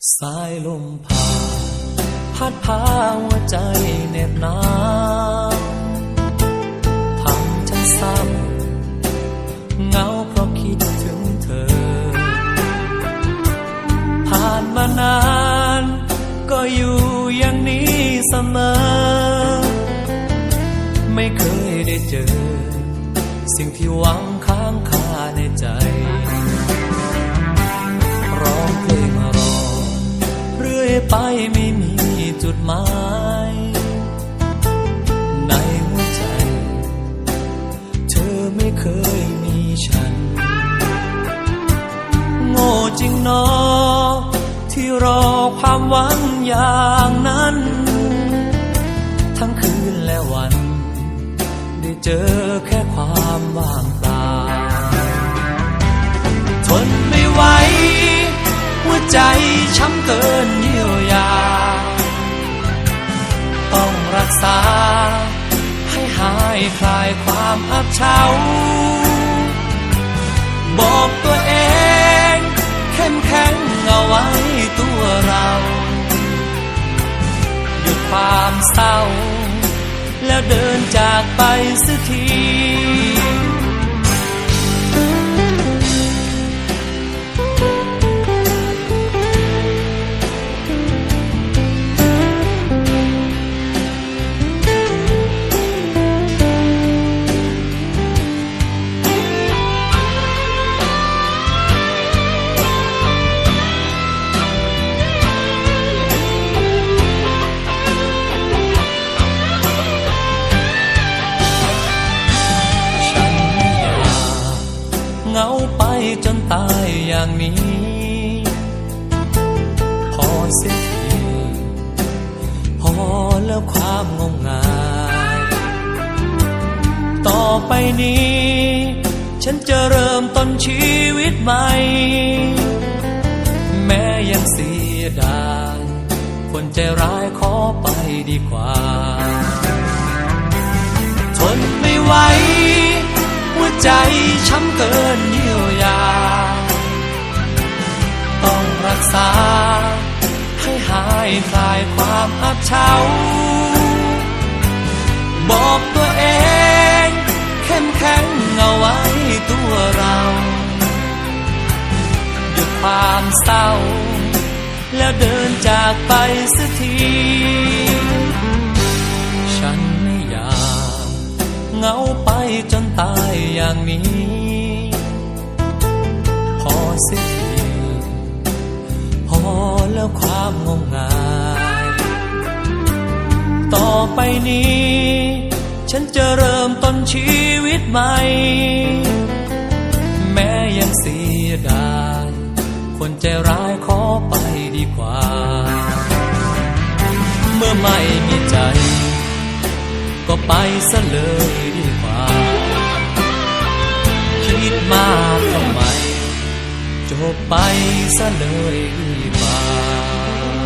สายลมผ่านพัดพาหัวใจเหน็บหนาวทำฉันเศร้าเหงาเพราะคิดถึงเธอ ผ่านมานาน ก็อยู่อย่างนี้เสมอ ไม่เคยได้เจอ สิ่งที่หวังค้างคาในใจ ไปไม่มีจุดหมาย ในหัวใจ เธอไม่เคยมีฉัน โง่จริงนอที่รอความหวังอย่างนั้น ทั้งคืนและวัน ได้เจอแค่ความว่างเปล่าทนไม่ไหวหัวใจช้ำเกิน ษา ให้หายคลายความอับเฉา บอกตัวเอง เข้มแข็งเอาไว้ตัวเราหยุดความเศร้า แล้วเดินจากไปสักที จนตายอย่างนี้ พอเสียทีพอแล้วความงมงายต่อไปนี้ ฉันจะเริ่มต้นชีวิตใหม่ แม้ยังเสียดายคนใจร้ายขอไปดีกว่า ทนไม่ไหวหัวใจช้ำเกิน คลายความอับเฉา บอกตัวเอง เข้มแข็งเอาไว้ตัวเราหยุดความเศร้า แล้วเดินจากไปสักที ฉันไม่อยากเหงาไปจนตายอย่างนี้ พอสิ แล้วความงมงายต่อไปนี้ ฉันจะเริ่มต้นชีวิตใหม่ แม้ยังเสียดาย คนใจร้ายขอไปดีกว่า เมื่อไม่มีใจ ก็ไปซะเลยดีกว่า คิดมากทำไมจบไปซะเลยดี กว่า